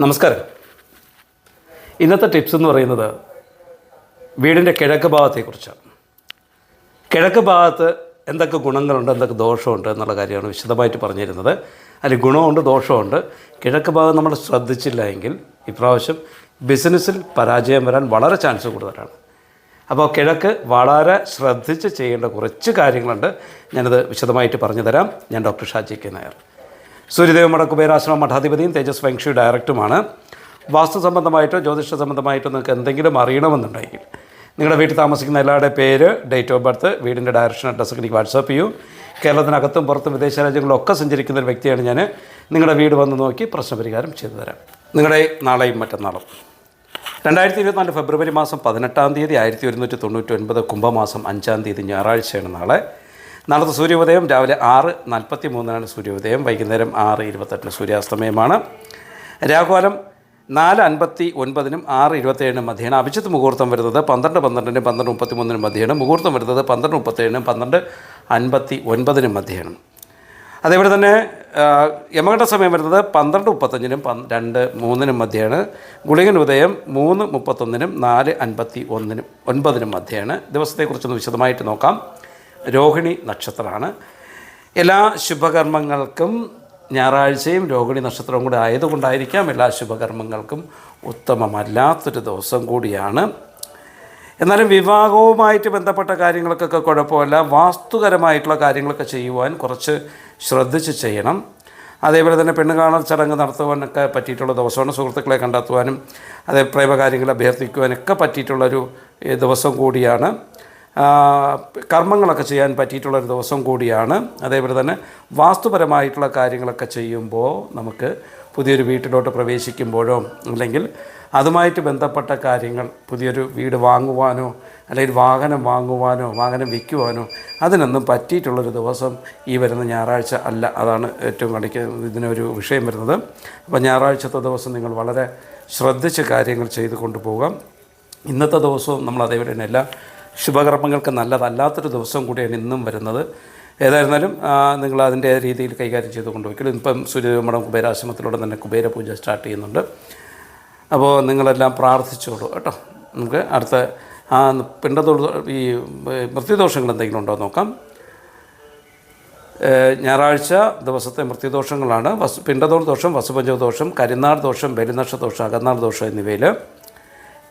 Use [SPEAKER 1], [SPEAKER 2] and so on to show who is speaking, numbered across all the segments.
[SPEAKER 1] നമസ്കാരം. ഇന്നത്തെ ടിപ്സ് എന്ന് പറയുന്നത് വീടിന്റെ കിഴക്ക് ഭാഗത്തെക്കുറിച്ചാണ്. കിഴക്ക് ഭാഗത്ത് എന്തൊക്കെ ഗുണങ്ങളുണ്ട് എന്തൊക്കെ ദോഷമുണ്ട് എന്നുള്ള കാര്യമാണ് വിശദമായിട്ട് പറഞ്ഞിരുന്നത്. അതിൽ ഗുണമുണ്ട് ദോഷമുണ്ട്. കിഴക്ക് ഭാഗം നമ്മൾ ശ്രദ്ധിച്ചില്ല എങ്കിൽ ഇപ്രാവശ്യം ബിസിനസ്സിൽ പരാജയം വരാൻ വളരെ ചാൻസ് കൂടുതലാണ്. അപ്പോൾ കിഴക്ക് വളരെ ശ്രദ്ധിച്ച് ചെയ്യേണ്ട കുറച്ച് കാര്യങ്ങളുണ്ട്. ഞാനത് വിശദമായിട്ട് പറഞ്ഞു തരാം ഞാൻ ഡോക്ടർ ഷാജി കെ നായർ. സൂര്യദേവ മഠ കുബേരാശ്രമ മഠാധിപതിയും തേജസ് വെങ്ഷു ഡയറക്ടറുമാണ് വാസ്തു സംബന്ധമായിട്ടോ ജ്യോതിഷ സംബന്ധമായിട്ടോ നിങ്ങൾക്ക് എന്തെങ്കിലും അറിയണമെന്നുണ്ടെങ്കിൽ നിങ്ങളുടെ വീട്ടിൽ താമസിക്കുന്ന എല്ലാവരുടെ പേര് ഡേറ്റ് ഓഫ് ബർത്ത് വീടിന്റെ ഡയറക്ഷൻ അഡ്രസ്സ് എനിക്ക് വാട്സാപ്പ് ചെയ്യൂ. കേരളത്തിനകത്തും പുറത്തും വിദേശ രാജ്യങ്ങളിലൊക്കെ സഞ്ചരിക്കുന്ന ഒരു വ്യക്തിയാണ് ഞാൻ നിങ്ങളുടെ വീട് വന്ന് നോക്കി പ്രശ്നപരിഹാരം ചെയ്തു തരാം. നിങ്ങളുടെ നാളെയും മറ്റന്നാളും. രണ്ടായിരത്തി ഇരുപത്തിനാല് ഫെബ്രുവരി മാസം പതിനെട്ടാം തീയതി ആയിരത്തി ഒരുന്നൂറ്റി തൊണ്ണൂറ്റി ഒൻപത് കുംഭമാസം അഞ്ചാം തീയതി ഞായറാഴ്ചയാണ് നാളെ. നാളത്തെ സൂര്യോദയം രാവിലെ ആറ് നാൽപ്പത്തി മൂന്നിനാണ് സൂര്യോദയം വൈകുന്നേരം ആറ് ഇരുപത്തെട്ടിന് സൂര്യാസ്തമയമാണ്. രാഘുകാലം നാല് അൻപത്തി ഒൻപതിനും ആറ് ഇരുപത്തേഴിനും മധ്യേന അഭിജിത്ത് മുഹൂർത്തം വരുന്നത്. പന്ത്രണ്ട് പന്ത്രണ്ടിനും പന്ത്രണ്ട് മുപ്പത്തി മൂന്നിനും മധ്യേണം മുഹൂർത്തം വരുന്നത്. പന്ത്രണ്ട് മുപ്പത്തേഴിനും പന്ത്രണ്ട് അൻപത്തി ഒൻപതിനും മധ്യേണം അതേപോലെ തന്നെ യമഘട്ട സമയം വരുന്നത് പന്ത്രണ്ട് മുപ്പത്തഞ്ചിനും രണ്ട് മൂന്നിനും മധ്യയാണ്. ഗുളികൻ ഉദയം മൂന്ന് മുപ്പത്തൊന്നിനും നാല് അൻപത്തി ഒന്നിനും ഒൻപതിനും മധ്യയാണ്. ദിവസത്തെക്കുറിച്ചൊന്ന് വിശദമായിട്ട് നോക്കാം. രോഹിണി നക്ഷത്രമാണ്. എല്ലാ ശുഭകർമ്മങ്ങൾക്കും ഞായറാഴ്ചയും രോഹിണി നക്ഷത്രവും കൂടി ആയതുകൊണ്ടായിരിക്കാം എല്ലാ ശുഭകർമ്മങ്ങൾക്കും ഉത്തമമല്ലാത്തൊരു ദിവസം കൂടിയാണ്. എന്നാലും വിവാഹവുമായിട്ട് ബന്ധപ്പെട്ട കാര്യങ്ങൾക്കൊക്കെ കുഴപ്പമില്ല. വാസ്തുകരമായിട്ടുള്ള കാര്യങ്ങളൊക്കെ ചെയ്യുവാൻ കുറച്ച് ശ്രദ്ധിച്ച് ചെയ്യണം. അതേപോലെ തന്നെ പെണ്ണ് കാണൽ ചടങ്ങ് നടത്തുവാനൊക്കെ പറ്റിയിട്ടുള്ള ദിവസമാണ്. സുഹൃത്തുക്കളെ കണ്ടെത്തുവാനും അതേ പ്രേമകാര്യങ്ങൾ അഭ്യർത്ഥിക്കുവാനൊക്കെ പറ്റിയിട്ടുള്ളൊരു ദിവസം കൂടിയാണ്. കർമ്മങ്ങളൊക്കെ ചെയ്യാൻ പറ്റിയിട്ടുള്ളൊരു ദിവസം കൂടിയാണ്. അതേപോലെ തന്നെ വാസ്തുപരമായിട്ടുള്ള കാര്യങ്ങളൊക്കെ ചെയ്യുമ്പോൾ നമുക്ക് പുതിയൊരു വീട്ടിലോട്ട് പ്രവേശിക്കുമ്പോഴോ അല്ലെങ്കിൽ അതുമായിട്ട് ബന്ധപ്പെട്ട കാര്യങ്ങൾ പുതിയൊരു വീട് വാങ്ങുവാനോ അല്ലെങ്കിൽ വാഹനം വാങ്ങുവാനോ വാഹനം വിൽക്കുവാനോ അതിനൊന്നും പറ്റിയിട്ടുള്ളൊരു ദിവസം ഈ വരുന്ന ഞായറാഴ്ച അല്ല. അതാണ് ഏറ്റവും കണിക്ക് ഇതിനൊരു വിഷയം വരുന്നത്. അപ്പോൾ ഞായറാഴ്ചത്തെ ദിവസം നിങ്ങൾ വളരെ ശ്രദ്ധിച്ച് കാര്യങ്ങൾ ചെയ്തു കൊണ്ടുപോകാം ഇന്നത്തെ ദിവസവും നമ്മൾ അതേപോലെ തന്നെ എല്ലാ ശുഭകർമ്മങ്ങൾക്ക് നല്ലതല്ലാത്തൊരു ദിവസം കൂടിയാണ് ഇന്നും വരുന്നത്. ഏതായിരുന്നാലും നിങ്ങൾ അതിന്റെ രീതിയിൽ കൈകാര്യം ചെയ്ത് കൊണ്ടുപോയിക്കലും ഇപ്പം സൂര്യമഠം കുബേരാശ്രമത്തിലൂടെ തന്നെ കുബേര പൂജ സ്റ്റാർട്ട് ചെയ്യുന്നുണ്ട്. അപ്പോൾ നിങ്ങളെല്ലാം പ്രാർത്ഥിച്ചോളൂ കേട്ടോ. നമുക്ക് അടുത്ത ആ പിണ്ടതോ ഈ മൃത്യുദോഷങ്ങൾ എന്തെങ്കിലും ഉണ്ടോ നോക്കാം. ഞായറാഴ്ച ദിവസത്തെ മൃത്യുദോഷങ്ങളാണ്. വസ് പിണ്ടതോൾ ദോഷം വസുപഞ്ചവ ദോഷം കരിനാൾ ദോഷം ബലിനക്ഷ ദോഷം അകന്നാൾ ദോഷം എന്നിവയിൽ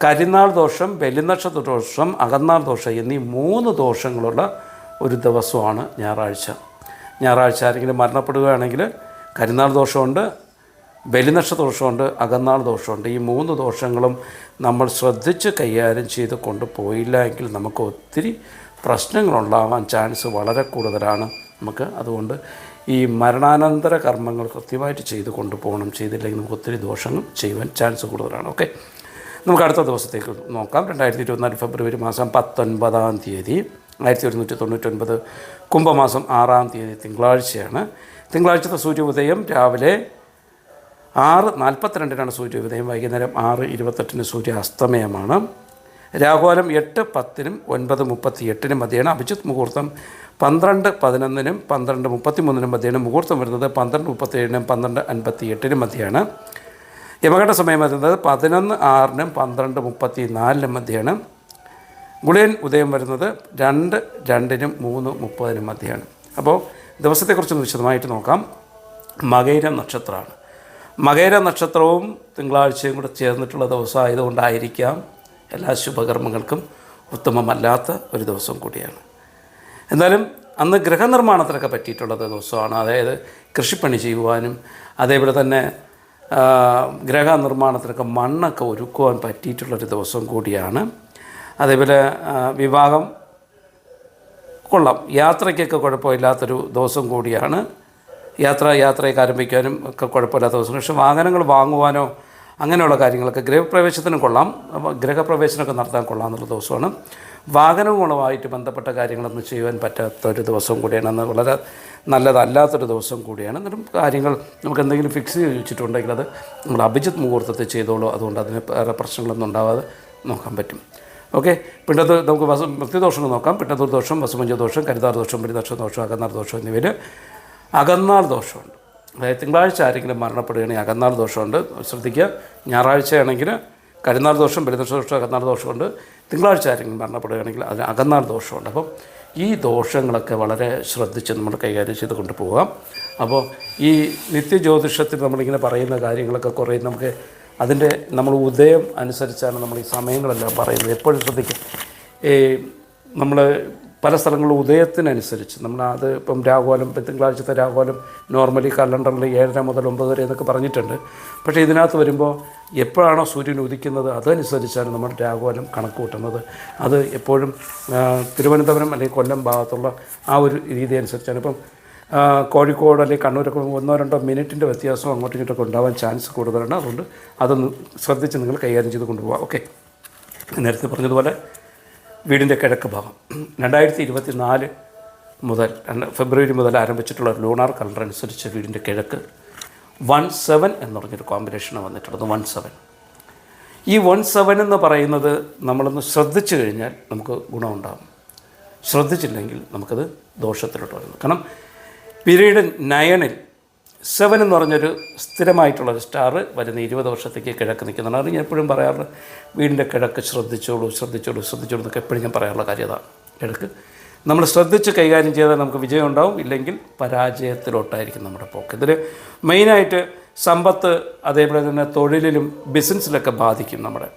[SPEAKER 1] കരിനാൾ ദോഷം ബലിനക്ഷത്ര ദോഷം അകന്നാൾ ദോഷം എന്നീ മൂന്ന് ദോഷങ്ങളുള്ള ഒരു ദിവസമാണ് ഞായറാഴ്ച. ഞായറാഴ്ച ആരെങ്കിലും മരണപ്പെടുകയാണെങ്കിൽ കരിനാൾ ദോഷമുണ്ട് ബലിനക്ഷത്ര ദോഷമുണ്ട് അകന്നാൾ ദോഷമുണ്ട്. ഈ മൂന്ന് ദോഷങ്ങളും നമ്മൾ ശ്രദ്ധിച്ച് കൈകാര്യം ചെയ്ത് കൊണ്ടുപോയില്ല എങ്കിൽ നമുക്ക് ഒത്തിരി പ്രശ്നങ്ങളുണ്ടാവാൻ ചാൻസ് വളരെ കൂടുതലാണ് നമുക്ക്. അതുകൊണ്ട് ഈ മരണാനന്തര കർമ്മങ്ങൾ കൃത്യമായിട്ട് ചെയ്ത് കൊണ്ടുപോകണം. ചെയ്തില്ലെങ്കിൽ നമുക്ക് ഒത്തിരി ദോഷങ്ങൾ ചെയ്യുവാൻ ചാൻസ് കൂടുതലാണ്. ഓക്കെ. നമുക്ക് അടുത്ത ദിവസത്തേക്ക് നോക്കാം. രണ്ടായിരത്തി ഇരുപത്തിനാല് ഫെബ്രുവരി മാസം പത്തൊൻപതാം തീയതി. ആയിരത്തി ഒരുന്നൂറ്റി തൊണ്ണൂറ്റൊൻപത് കുംഭമാസം ആറാം തീയതി തിങ്കളാഴ്ചയാണ്. തിങ്കളാഴ്ചത്തെ സൂര്യോദയം രാവിലെ ആറ് നാൽപ്പത്തിരണ്ടിനാണ് സൂര്യോദയം. വൈകുന്നേരം ആറ് ഇരുപത്തെട്ടിന് സൂര്യാസ്തമയമാണ്. രാഘോലം എട്ട് പത്തിനും ഒൻപത് മുപ്പത്തി എട്ടിനും മധ്യയാണ് അഭിജിത്ത് മുഹൂർത്തം. പന്ത്രണ്ട് പതിനൊന്നിനും പന്ത്രണ്ട് മുപ്പത്തി മൂന്നിനും മധ്യയാണ് മുഹൂർത്തം വരുന്നത്. പന്ത്രണ്ട് മുപ്പത്തി ഏഴിനും പന്ത്രണ്ട് അൻപത്തി എട്ടിനും മധ്യയാണ്. യമഘട്ട സമയം വരുന്നത് പതിനൊന്ന് ആറിനും പന്ത്രണ്ട് മുപ്പത്തി നാലിനും മധ്യയാണ് ഗുളിയൻ ഉദയം വരുന്നത് രണ്ട് രണ്ടിനും മൂന്ന് മുപ്പതിനും മധ്യയാണ് അപ്പോൾ ദിവസത്തെക്കുറിച്ചൊന്ന് വിശദമായിട്ട് നോക്കാം. മകൈര നക്ഷത്രമാണ്. മകൈര നക്ഷത്രവും തിങ്കളാഴ്ചയും കൂടെ ചേർന്നിട്ടുള്ള ദിവസമായതുകൊണ്ടായിരിക്കാം എല്ലാ ശുഭകർമ്മങ്ങൾക്കും ഉത്തമമല്ലാത്ത ഒരു ദിവസം കൂടിയാണ്. എന്നാലും അന്ന് ഗൃഹനിർമ്മാണത്തിനൊക്കെ പറ്റിയിട്ടുള്ളത് ദിവസമാണ്. അതായത് കൃഷിപ്പണി ചെയ്യുവാനും അതേപോലെ തന്നെ ആ, ഗൃഹനിർമ്മാണത്തിനൊക്കെ മണ്ണൊക്കെ ഒരുക്കുവാൻ പറ്റിയിട്ടുള്ളൊരു ദിവസം കൂടിയാണ്. അതേപോലെ വിവാഹം കൊള്ളാം. യാത്രയ്ക്കൊക്കെ കുഴപ്പമില്ലാത്തൊരു ദിവസം കൂടിയാണ്. യാത്ര യാത്രയൊക്കെ ആരംഭിക്കാനും ഒക്കെ കുഴപ്പമില്ലാത്ത ദിവസം. പക്ഷേ വാഹനങ്ങൾ വാങ്ങുവാനോ അങ്ങനെയുള്ള കാര്യങ്ങളൊക്കെ ഗൃഹപ്രവേശത്തിന് കൊള്ളാം. ഗൃഹപ്രവേശനമൊക്കെ നടത്താൻ കൊള്ളാം എന്നുള്ള ദിവസമാണ് വാഹനങ്ങളുമായിട്ട് ബന്ധപ്പെട്ട കാര്യങ്ങളൊന്നും ചെയ്യുവാൻ പറ്റാത്ത ഒരു ദിവസം കൂടിയാണ്. അന്ന് വളരെ നല്ലതല്ലാത്തൊരു ദിവസം കൂടിയാണ്. എന്നിട്ടും കാര്യങ്ങൾ നമുക്ക് എന്തെങ്കിലും ഫിക്സ് ചെയ്ത് വെച്ചിട്ടുണ്ടെങ്കിൽ അത് നമ്മൾ അഭിജിത്ത് മുഹൂർത്തത്തിൽ ചെയ്തോളൂ. അതുകൊണ്ട് അതിന് വേറെ പ്രശ്നങ്ങളൊന്നും ഉണ്ടാവാതെ നോക്കാൻ പറ്റും. ഓക്കെ? പിണ്ടത്ത് നമുക്ക് വസു മൃത്യുദോഷങ്ങൾ നോക്കാം. പിണ്ടത്തൂർ ദോഷം വസുമഞ്ച ദോഷം കരുതാർ ദോഷം പരിദോഷ ദോഷം അകന്നാർ ദോഷം എന്നിവയിൽ അകന്നാർ ദോഷമുണ്ട്. തിങ്കളാഴ്ച ആരെങ്കിലും മരണപ്പെടുകയാണെങ്കിൽ അകന്നാൾ ദോഷമുണ്ട്. ശ്രദ്ധിക്കുക. ഞായറാഴ്ചയാണെങ്കിൽ കരുന്നാൾ ദോഷം പെരുന്നാൾ ദോഷം അകന്നാൾ ദോഷമുണ്ട്. തിങ്കളാഴ്ച ആരെങ്കിലും മരണപ്പെടുകയാണെങ്കിൽ അതിന് അകന്നാൾ ദോഷമുണ്ട്. അപ്പം ഈ ദോഷങ്ങളൊക്കെ വളരെ ശ്രദ്ധിച്ച് നമ്മൾ കൈകാര്യം ചെയ്ത് കൊണ്ടുപോകാം അപ്പോൾ ഈ നിത്യജ്യോതിഷത്തിൽ നമ്മളിങ്ങനെ പറയുന്ന കാര്യങ്ങളൊക്കെ കുറേ നമുക്ക് അതിന്റെ നമ്മൾ ഉദയം അനുസരിച്ചാണ് നമ്മൾ ഈ സമയങ്ങളെല്ലാം പറയുന്നത്. എപ്പോഴും ശ്രദ്ധിക്കും ഈ നമ്മൾ പല സ്ഥലങ്ങളിലും ഉദയത്തിനനുസരിച്ച് നമ്മൾ അത് ഇപ്പം രാഘോലം തിങ്കളാഴ്ചത്തെ രാഘോലം നോർമലി കലണ്ടറിൽ ഏഴര മുതൽ ഒമ്പത് വരെ എന്നൊക്കെ പറഞ്ഞിട്ടുണ്ട്. പക്ഷേ ഇതിനകത്ത് വരുമ്പോൾ എപ്പോഴാണോ സൂര്യൻ ഉദിക്കുന്നത് അതനുസരിച്ചാണ് നമ്മൾ രാഘോലം കണക്ക് കൂട്ടുന്നത്. അത് എപ്പോഴും തിരുവനന്തപുരം അല്ലെങ്കിൽ കൊല്ലം ഭാഗത്തുള്ള ആ ഒരു രീതി അനുസരിച്ചാണ്. ഇപ്പം കോഴിക്കോട് അല്ലെങ്കിൽ കണ്ണൂരൊക്കെ ഒന്നോ രണ്ടോ മിനിറ്റിന്റെ വ്യത്യാസം അങ്ങോട്ടും ഇങ്ങോട്ടൊക്കെ ഉണ്ടാവാൻ ചാൻസ് കൂടുതലാണ്. അതുകൊണ്ട് അതൊന്ന് ശ്രദ്ധിച്ച് നിങ്ങൾ കൈകാര്യം ചെയ്ത് കൊണ്ടുപോകാം ഓക്കെ. നേരത്തെ പറഞ്ഞതുപോലെ വീടിന്റെ കിഴക്ക് ഭാഗം. രണ്ടായിരത്തി ഇരുപത്തി നാല് മുതൽ ഫെബ്രുവരി മുതൽ ആരംഭിച്ചിട്ടുള്ള ലൂണാർ കലണ്ടർ അനുസരിച്ച് വീടിന്റെ കിഴക്ക് വൺ സെവൻ എന്ന് പറഞ്ഞൊരു കോമ്പിനേഷനാണ് വന്നിട്ടുള്ളത് വൺ സെവൻ ഈ വൺ സെവൻ എന്ന് പറയുന്നത് നമ്മളൊന്ന് ശ്രദ്ധിച്ചു കഴിഞ്ഞാൽ നമുക്ക് ഗുണമുണ്ടാകും. ശ്രദ്ധിച്ചില്ലെങ്കിൽ നമുക്കത് ദോഷത്തിലോട്ട് വരുന്നു കാരണം പിരീഡ് നയനിൽ സെവൻ എന്ന് പറഞ്ഞൊരു സ്ഥിരമായിട്ടുള്ളൊരു സ്റ്റാർ വരുന്ന ഇരുപത് വർഷത്തേക്ക് കിഴക്ക് നിൽക്കുന്നതാണ്. അത് ഞാൻ എപ്പോഴും പറയാറുണ്ട്. വീടിന്റെ കിഴക്ക് ശ്രദ്ധിച്ചോളൂ ശ്രദ്ധിച്ചോളൂ ശ്രദ്ധിച്ചോളൂ എന്നൊക്കെ എപ്പോഴും ഞാൻ പറയാറുള്ള കാര്യതാണ് കിഴക്ക്. നമ്മൾ ശ്രദ്ധിച്ച് കൈകാര്യം ചെയ്താൽ നമുക്ക് വിജയം ഉണ്ടാവും. ഇല്ലെങ്കിൽ പരാജയത്തിലോട്ടായിരിക്കും നമ്മുടെ പോക്ക്. ഇതിൽ മെയിനായിട്ട് സമ്പത്ത് അതേപോലെ തന്നെ തൊഴിലിലും ബിസിനസ്സിലൊക്കെ ബാധിക്കും നമ്മുടെ.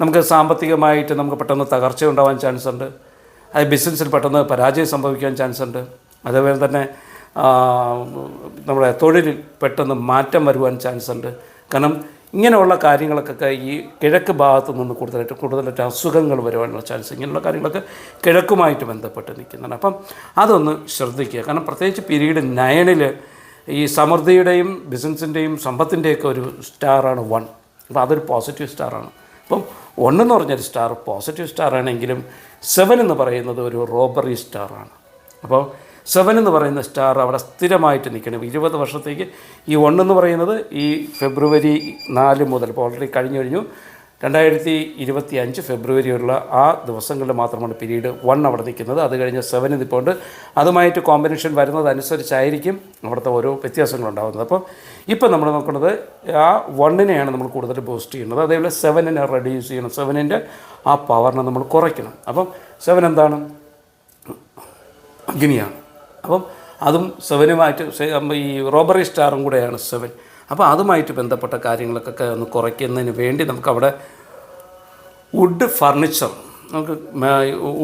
[SPEAKER 1] നമുക്ക് സാമ്പത്തികമായിട്ട് നമുക്ക് പെട്ടെന്ന് തകർച്ച ഉണ്ടാവാൻ ചാൻസ് ഉണ്ട് അത് ബിസിനസ്സിൽ പെട്ടെന്ന് പരാജയം സംഭവിക്കാൻ ചാൻസ് ഉണ്ട് അതേപോലെ തന്നെ നമ്മുടെ തൊഴിലിൽ പെട്ടെന്ന് മാറ്റം വരുവാൻ ചാൻസ് ഉണ്ട് കാരണം ഇങ്ങനെയുള്ള കാര്യങ്ങൾക്കൊക്കെ ഈ കിഴക്ക് ഭാഗത്ത് നിന്ന് കൂടുതലായിട്ട് കൂടുതലായിട്ട് അസുഖങ്ങൾ വരുവാനുള്ള ചാൻസ് ഇങ്ങനെയുള്ള കാര്യങ്ങളൊക്കെ കിഴക്കുമായിട്ട് ബന്ധപ്പെട്ട് നിൽക്കുന്നുണ്ട് അപ്പം അതൊന്ന് ശ്രദ്ധിക്കുക. കാരണം പ്രത്യേകിച്ച് പീരീഡ് നയനിൽ ഈ സമൃദ്ധിയുടെയും ബിസിനസ്സിന്റെയും സമ്പത്തിന്റെയൊക്കെ ഒരു സ്റ്റാറാണ് വൺ. അപ്പോൾ അതൊരു പോസിറ്റീവ് സ്റ്റാറാണ്. അപ്പം ഒന്നെന്ന് പറഞ്ഞൊരു സ്റ്റാർ പോസിറ്റീവ് സ്റ്റാർ ആണെങ്കിലും സെവൻ എന്ന് പറയുന്നത് ഒരു റോബറി സ്റ്റാറാണ്. അപ്പോൾ സെവൻ എന്ന് പറയുന്ന സ്റ്റാർ അവിടെ സ്ഥിരമായിട്ട് നിൽക്കണം. ഇരുപത് വർഷത്തേക്ക് ഈ one എന്ന് പറയുന്നത് ഈ ഫെബ്രുവരി നാല് മുതൽ ഇപ്പോൾ ഓൾറെഡി കഴിഞ്ഞു കഴിഞ്ഞു. രണ്ടായിരത്തി ഇരുപത്തി അഞ്ച് ഫെബ്രുവരിയുള്ള ആ ദിവസങ്ങളിൽ മാത്രമാണ് പിരീഡ് വൺ അവിടെ നിൽക്കുന്നത്. അത് കഴിഞ്ഞ് സെവൻ നിൽപ്പുണ്ട് അതുമായിട്ട് കോമ്പിനേഷൻ വരുന്നതനുസരിച്ചായിരിക്കും അവിടുത്തെ ഓരോ വ്യത്യാസങ്ങളുണ്ടാകുന്നത് അപ്പോൾ ഇപ്പോൾ നമ്മൾ നോക്കുന്നത് ആ വണ്ണിനെയാണ് നമ്മൾ കൂടുതൽ ബൂസ്റ്റ് ചെയ്യുന്നത്. അതേപോലെ സെവനിനെ റെഡ്യൂസ് ചെയ്യണം. സെവനിന്റെ ആ പവറിനെ നമ്മൾ കുറയ്ക്കണം. അപ്പം സെവൻ എന്താണ്? അഗ്നിയാണ് അപ്പം അതും സെവനുമായിട്ട് ഈ റോബറി സ്റ്റാറും കൂടെയാണ് സെവൻ. അപ്പോൾ അതുമായിട്ട് ബന്ധപ്പെട്ട കാര്യങ്ങളൊക്കെ ഒന്ന് കുറയ്ക്കുന്നതിന് വേണ്ടി നമുക്കവിടെ വുഡ് ഫർണിച്ചർ നമുക്ക്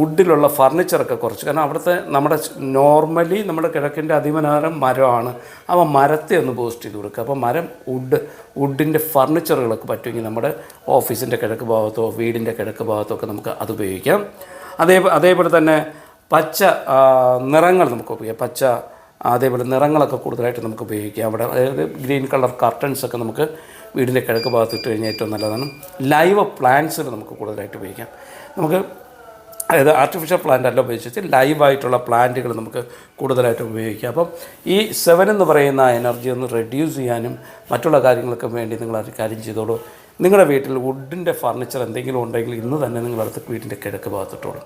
[SPEAKER 1] വുഡിലുള്ള ഫർണിച്ചറൊക്കെ കുറച്ച്. കാരണം അവിടുത്തെ നമ്മുടെ നോർമലി നമ്മുടെ കിഴക്കിന്റെ അതിമനോഹരം മരമാണ്. അപ്പോൾ മരത്തെ ഒന്ന് ബൂസ്റ്റ് ചെയ്ത് കൊടുക്കുക. അപ്പോൾ മരം വുഡ് വുഡിന്റെ ഫർണിച്ചറുകളൊക്കെ പറ്റുമെങ്കിൽ നമ്മുടെ ഓഫീസിന്റെ കിഴക്ക് ഭാഗത്തോ വീടിന്റെ കിഴക്ക് ഭാഗത്തോ ഒക്കെ നമുക്ക് അത് ഉപയോഗിക്കാം. അതേ അതേപോലെ തന്നെ പച്ച നിറങ്ങൾ നമുക്ക് ഉപയോഗിക്കാം. പച്ച അതേപോലെ നിറങ്ങളൊക്കെ കൂടുതലായിട്ട് നമുക്ക് ഉപയോഗിക്കാം. അവിടെ അതായത് ഗ്രീൻ കളർ കർട്ടൻസ് ഒക്കെ നമുക്ക് വീടിന്റെ കിഴക്ക് ഭാഗത്ത് ഇട്ട് കഴിഞ്ഞാൽ ഏറ്റവും നല്ലതാണ്. ലൈവ് പ്ലാന്റ്സിൽ നമുക്ക് കൂടുതലായിട്ട് ഉപയോഗിക്കാം. നമുക്ക് അതായത് ആർട്ടിഫിഷ്യൽ പ്ലാന്റ് അല്ല ഉപയോഗിച്ചിട്ട് ലൈവായിട്ടുള്ള പ്ലാന്റുകൾ നമുക്ക് കൂടുതലായിട്ട് ഉപയോഗിക്കാം. അപ്പം ഈ സെവൻ എന്ന് പറയുന്ന എനർജി ഒന്ന് റെഡ്യൂസ് ചെയ്യാനും മറ്റുള്ള കാര്യങ്ങൾക്കും വേണ്ടി നിങ്ങൾ അത് കാര്യം ചെയ്തോളൂ. നിങ്ങളുടെ വീട്ടിൽ വുഡിന്റെ ഫർണിച്ചർ എന്തെങ്കിലും ഉണ്ടെങ്കിൽ ഇന്ന് തന്നെ നിങ്ങളടുത്ത് വീടിന്റെ കിഴക്ക് ഭാഗത്തിട്ടോളൂ